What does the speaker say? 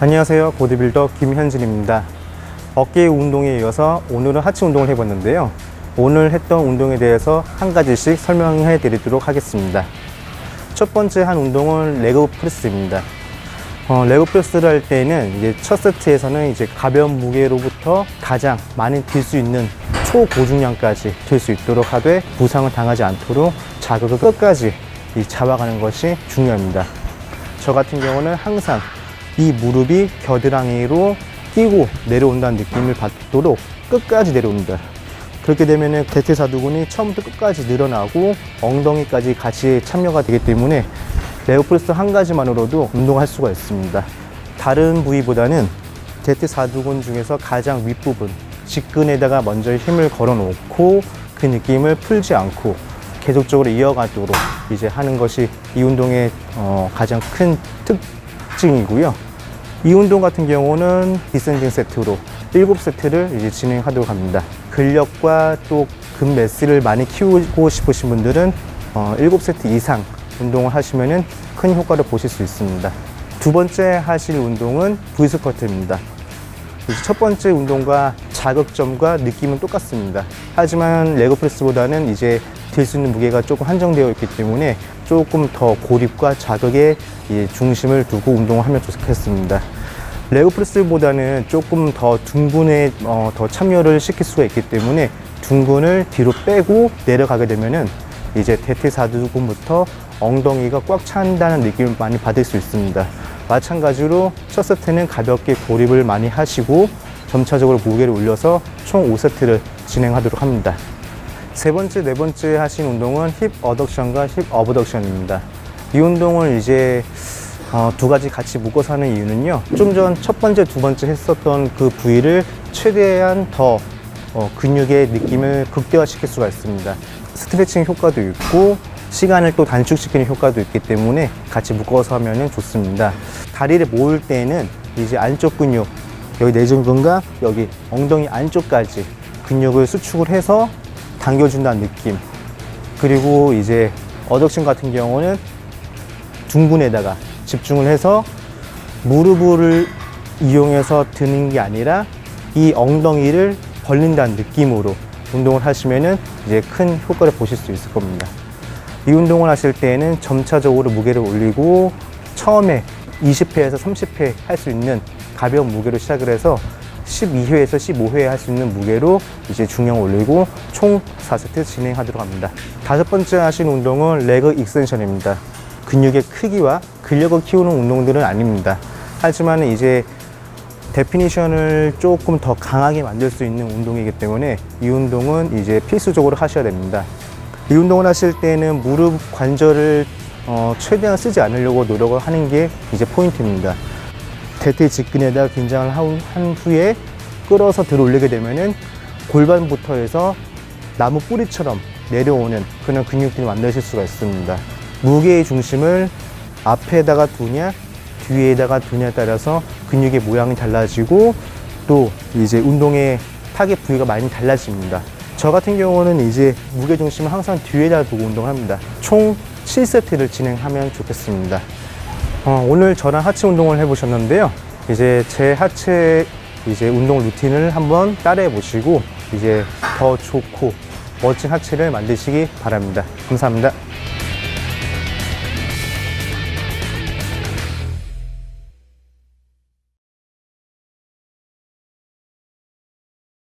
안녕하세요. 보디빌더 김현진입니다. 어깨 운동에 이어서 오늘은 하체 운동을 해봤는데요. 오늘 했던 운동에 대해서 한 가지씩 설명해 드리도록 하겠습니다. 첫 번째 한 운동은 레그 프레스입니다. 어, 레그 프레스를 할 때는 이제 첫 세트에서는 이제 가벼운 무게로부터 가장 많이 들 수 있는 초고중량까지 들 수 있도록 하되 부상을 당하지 않도록 자극을 끝까지 이 잡아가는 것이 중요합니다. 저 같은 경우는 항상 이 무릎이 겨드랑이로 끼고 내려온다는 느낌을 받도록 끝까지 내려옵니다. 그렇게 되면은 대퇴사두근이 처음부터 끝까지 늘어나고 엉덩이까지 같이 참여가 되기 때문에 레오프레스 한 가지만으로도 운동할 수가 있습니다. 다른 부위보다는 대퇴사두근 중에서 가장 윗부분, 직근에다가 먼저 힘을 걸어 놓고 그 느낌을 풀지 않고 계속적으로 이어가도록 이제 하는 것이 이 운동의 어, 가장 큰 특 징이고요. 이 운동 같은 경우는 디센딩 세트로 7세트를 이제 진행하도록 합니다. 근력과 또 근 매스를 많이 키우고 싶으신 분들은 어, 7세트 이상 운동을 하시면은 큰 효과를 보실 수 있습니다. 두 번째 하실 운동은 V스쿼트입니다. 첫 번째 운동과 자극점과 느낌은 똑같습니다. 하지만 레그 프레스보다는 이제 들 수 있는 무게가 조금 한정되어 있기 때문에 조금 더 고립과 자극에 이 중심을 두고 운동을 하면 좋겠습니다. 레그 프레스보다는 조금 더 둥근에 어, 더 참여를 시킬 수가 있기 때문에 둥근을 뒤로 빼고 내려가게 되면은 이제 대퇴사두근부터 엉덩이가 꽉 찬다는 느낌을 많이 받을 수 있습니다. 마찬가지로 첫 세트는 가볍게 고립을 많이 하시고 점차적으로 무게를 올려서 총 5세트를 진행하도록 합니다. 세 번째, 네 번째 하신 운동은 힙 어덕션과 힙 어버덕션입니다. 이 운동을 이제 어, 두 가지 같이 묶어서 하는 이유는요. 좀 전 첫 번째, 두 번째 했었던 그 부위를 최대한 더 어, 근육의 느낌을 극대화시킬 수가 있습니다. 스트레칭 효과도 있고 시간을 또 단축시키는 효과도 있기 때문에 같이 묶어서 하면 좋습니다. 다리를 모을 때는 이제 안쪽 근육, 여기 내전근과 여기 엉덩이 안쪽까지 근육을 수축을 해서 당겨준다는 느낌. 그리고 이제 어덕션 같은 경우는 둥근에다가 집중을 해서 무릎을 이용해서 드는 게 아니라 이 엉덩이를 벌린다는 느낌으로 운동을 하시면은 이제 큰 효과를 보실 수 있을 겁니다. 이 운동을 하실 때에는 점차적으로 무게를 올리고 처음에 20회에서 30회 할 수 있는 가벼운 무게로 시작을 해서 12회에서 15회 할 수 있는 무게로 이제 중량 올리고 총 4세트 진행하도록 합니다. 다섯 번째 하신 운동은 레그 익스텐션입니다. 근육의 크기와 근력을 키우는 운동들은 아닙니다. 하지만 이제 데피니션을 조금 더 강하게 만들 수 있는 운동이기 때문에 이 운동은 이제 필수적으로 하셔야 됩니다. 이 운동을 하실 때는 무릎 관절을 어, 최대한 쓰지 않으려고 노력을 하는 게 이제 포인트입니다. 대퇴 직근에다 긴장을 한, 한 후에 끌어서 들어 올리게 되면은 골반부터 해서 나무 뿌리처럼 내려오는 그런 근육들을 만드실 수가 있습니다. 무게의 중심을 앞에다가 두냐 뒤에다가 두냐에 따라서 근육의 모양이 달라지고 또 이제 운동의 타겟 부위가 많이 달라집니다. 저 같은 경우는 이제 무게 중심을 항상 뒤에다 두고 운동을 합니다. 총 7세트를 진행하면 좋겠습니다. 어, 오늘 저랑 하체 운동을 해보셨는데요. 이제 제 하체 이제 운동 루틴을 한번 따라해 보시고 이제 더 좋고 멋진 하체를 만드시기 바랍니다. 감사합니다.